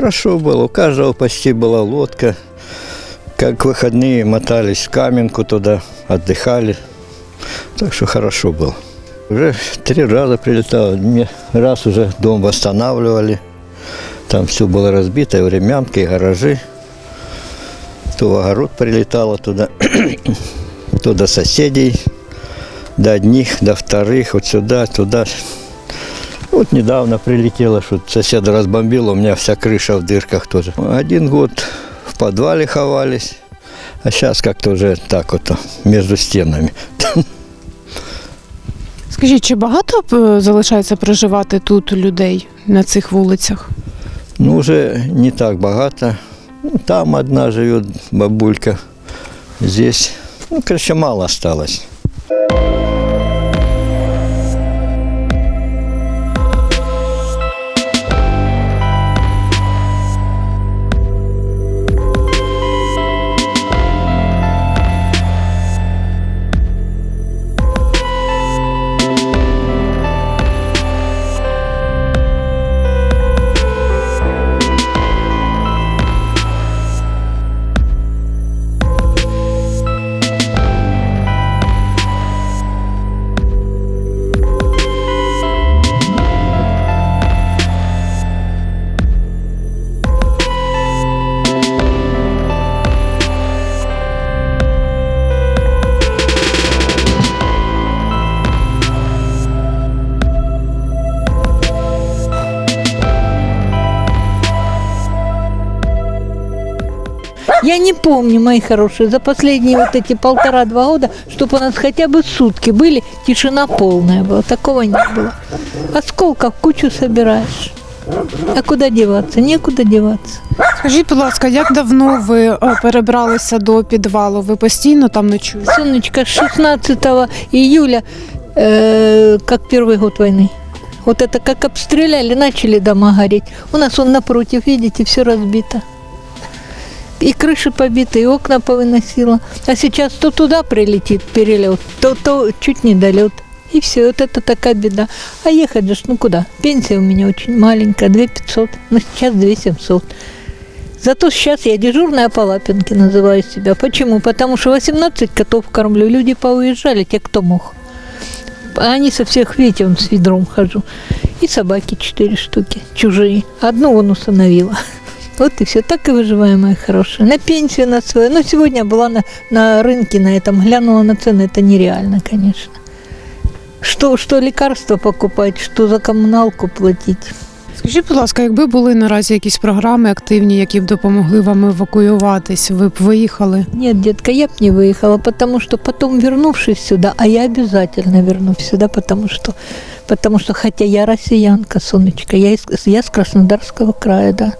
Хорошо было. У каждого почти была лодка. Как выходные мотались в Каменку туда, отдыхали. Так что хорошо было. Уже три раза прилетало. Раз уже дом восстанавливали. Там все было разбито, и времянки, и гаражи. То в огород прилетало туда, то до соседей, до одних, до вторых, вот сюда, туда. Вот недавно прилетело, что соседа разбомбило, у меня вся крыша в дырках тоже. Один год в подвале ховались, а сейчас как-то уже так вот между стенами. Скажіть, чи багато е, залишається проживати тут людей на цих вулицях? Ну, уже не так богато. Ну, там одна живет бабулька, здесь, ну, короче, мало осталось. Я не помню, мои хорошие, за последние вот эти полтора-два года, чтобы у нас хотя бы сутки были, тишина полная была. Такого не было. Осколков кучу собираешь. А куда деваться? Некуда деваться. Скажіть, будь ласка, як давно ви е, перебралися до підвалу? Ви постійно там ночуєте? Сонечка, с 16 июля, э, как первый год войны. Вот это как обстреляли, начали дома гореть. У нас он напротив, видите, все разбито. И крыши побиты, и окна повыносило. А сейчас то туда прилетит перелет, то, то чуть не долет. И все, вот это такая беда. А ехать же, ну куда? Пенсия у меня очень маленькая, 2 500, но сейчас 2 700. Зато сейчас я дежурная по Лапинке называю себя. Почему? Потому что 18 котов кормлю. Люди поуезжали, те, кто мог. А они со всех, он с ведром хожу. И собаки 4 штуки, чужие. Одну он усыновила. Вот и все. Так и выживаем, мои хорошие. На пенсию на свою. Ну, сегодня была на, на рынке на этом, глянула на цены. Это нереально, конечно. Что, что лекарства покупать, что за коммуналку платить. Скажіть, будь ласка, якби були наразі якісь програми активні, які б допомогли вам евакуюватись, ви б виїхали? Нет, детка, я бы не выехала, потому что потом, вернувшись сюда, а я обязательно вернусь сюда, потому что, потому что хотя я россиянка, Сонечка, я, из, я с Краснодарского края, да.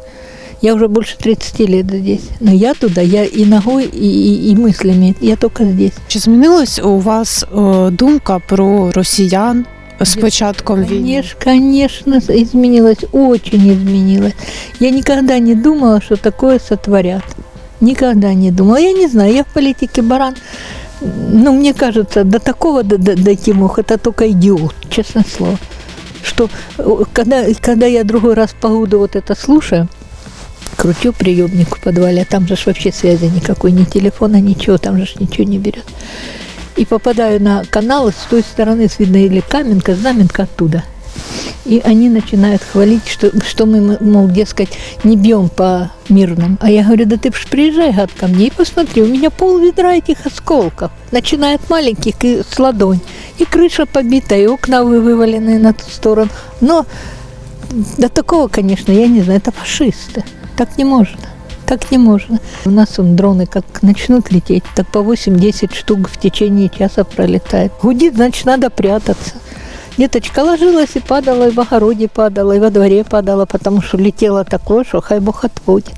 Я уже больше 30 лет здесь. Но я туда, я и ногой, и, и, и мыслями, я только здесь. Чи змінилась у вас е, думка про росіян з початком війни? Конечно, конечно, изменилось, очень изменилось. Я никогда не думала, что такое сотворят. Никогда не думала. Я не знаю, я в политике баран. Ну, мне кажется, до такого д- д- дойти мог, это только идиот, честное слово. Что э, когда, когда я другой раз погоду вот это слушаю, крутю приемник в подвале, а там же ж вообще связи никакой, ни телефона, ничего, там же ж ничего не берет. И попадаю на канал, с той стороны видно или Каменка, Знаменка оттуда. И они начинают хвалить, что, что мы, мол, дескать, не бьем по мирным. А я говорю, да ты ж приезжай, гад, ко мне и посмотри, у меня пол ведра этих осколков. Начиная от маленьких и с ладонь. И крыша побита, и окна вы- вывалены на ту сторону. Но до такого, конечно, я не знаю, это фашисты. Так не можно. Так не можно. У нас он дроны как начнут лететь, так по 8-10 штук в течение часа пролетает. Гудит, значит, надо прятаться. Деточка ложилась и падала, и в огороде падала, и во дворе падала, потому что летело такое, что хай Бог отводит.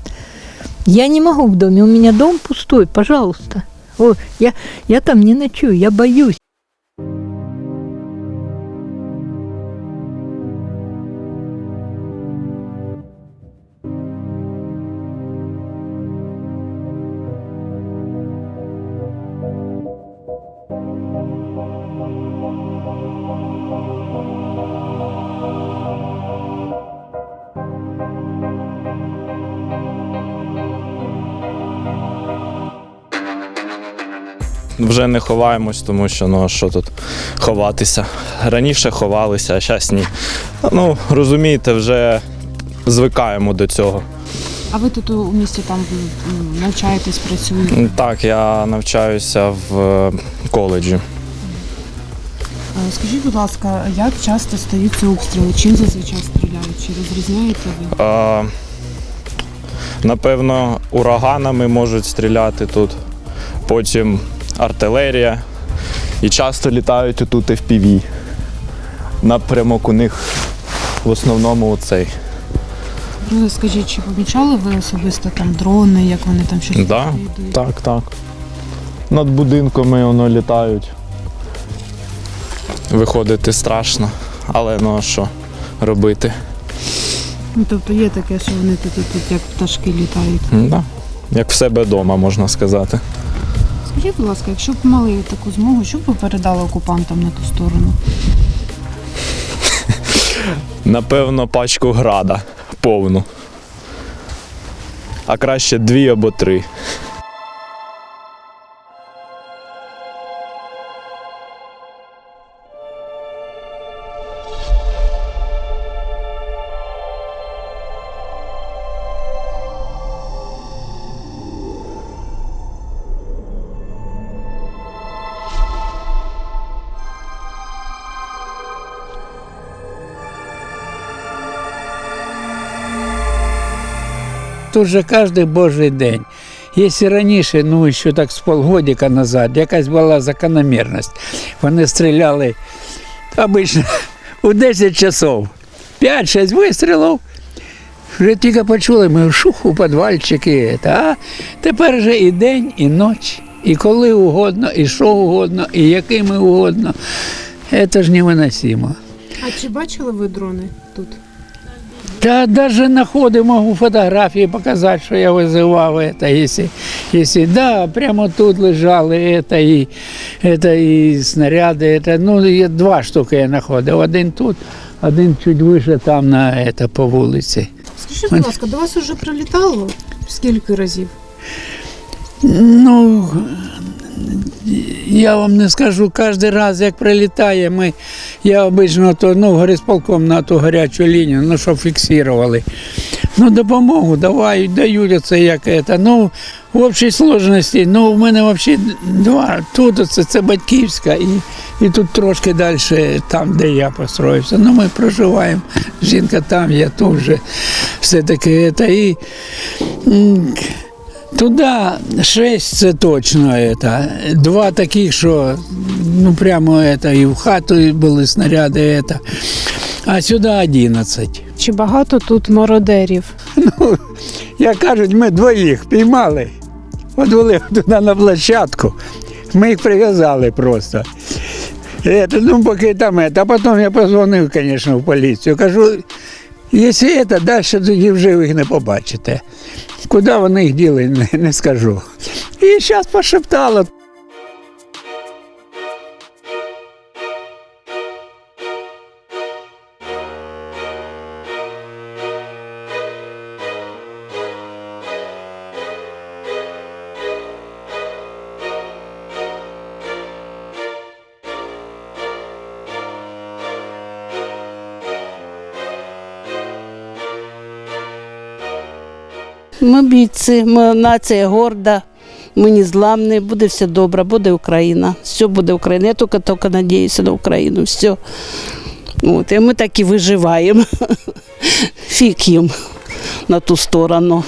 Я не могу в доме, у меня дом пустой, пожалуйста. О, я, я там не ночую, я боюсь. Вже не ховаємось, тому що ну що тут ховатися. Раніше ховалися, а зараз ні. Ну розумієте, вже звикаємо до цього. А ви тут у місті там навчаєтесь, працюєте? Так, я навчаюся в е, коледжі. Е, Скажіть, будь ласка, як часто стаються обстріли? Чим зазвичай стріляють? Чи розрізняєте ви? Е, напевно, ураганами можуть стріляти тут, потім артилерія. І часто літають отут FPV. Напрямок у них в основному оцей. Ну, скажіть, чи помічали ви особисто там дрони, як вони там щось Да? Так, так. Над будинками воно літають. Виходити страшно, але ну а що робити? Ну, тобто є таке, що вони тут, тут, тут як пташки літають. Да. Як в себе вдома, можна сказати. Скажіть, будь ласка, якщо б мали таку змогу, що б ви передали окупантам на ту сторону? Напевно, пачку града повну. А краще дві або три. Тут же кожен божий день. Якщо раніше, ну ще так з полгодика назад, якась була закономірність. Вони стріляли обично у 10 часов. 5-6 вистрілів. Вже тільки почули, ми шух у підвальчики. А тепер вже і день, і ніч, і коли угодно, і що угодно, і якими угодно. Це ж невиносимо. А чи бачили ви дрони тут? Да, даже на ходу могу фотографии показать, что я вызывал это, если, если да, прямо тут лежали это и, это и снаряды, это, ну, є два штуки я знаходив, один тут, один чуть вище там на это, по вулиці. Скажіть, будь ласка, до вас уже прилітало? Скільки разів? Ну, я вам не скажу, кожен раз, як прилітає, ми, я обично то, ну, горисполком на ту гарячу лінію, ну, щоб фіксували. Ну, допомогу давай, дають це як це. Ну, в общій сложності, ну, в мене взагалі два. Тут це, це батьківська і, і тут трошки далі, там, де я построївся. Ну, ми проживаємо. Жінка там, я тут вже все-таки це. І, Туда шесть це точно это. Два таких, що ну прямо это, і в хату були снаряди, это. а сюди 11. Чи багато тут мародерів? Ну, як кажуть, ми двоїх піймали, одвели туди на площадку. Ми їх прив'язали просто. Это, ну, поки там это. А потім я позвонив, звісно, в поліцію. Кажу, якщо це, далі тоді вже їх не побачите. Куди вони їх діли, не скажу. І зараз пошептала. Ми бійці, ми нація горда, ми не зламні, буде все добре, буде Україна. Все буде Україна. Я тільки тільки надіюся на Україну. Все. От, і ми так і виживаємо. Фік їм на ту сторону.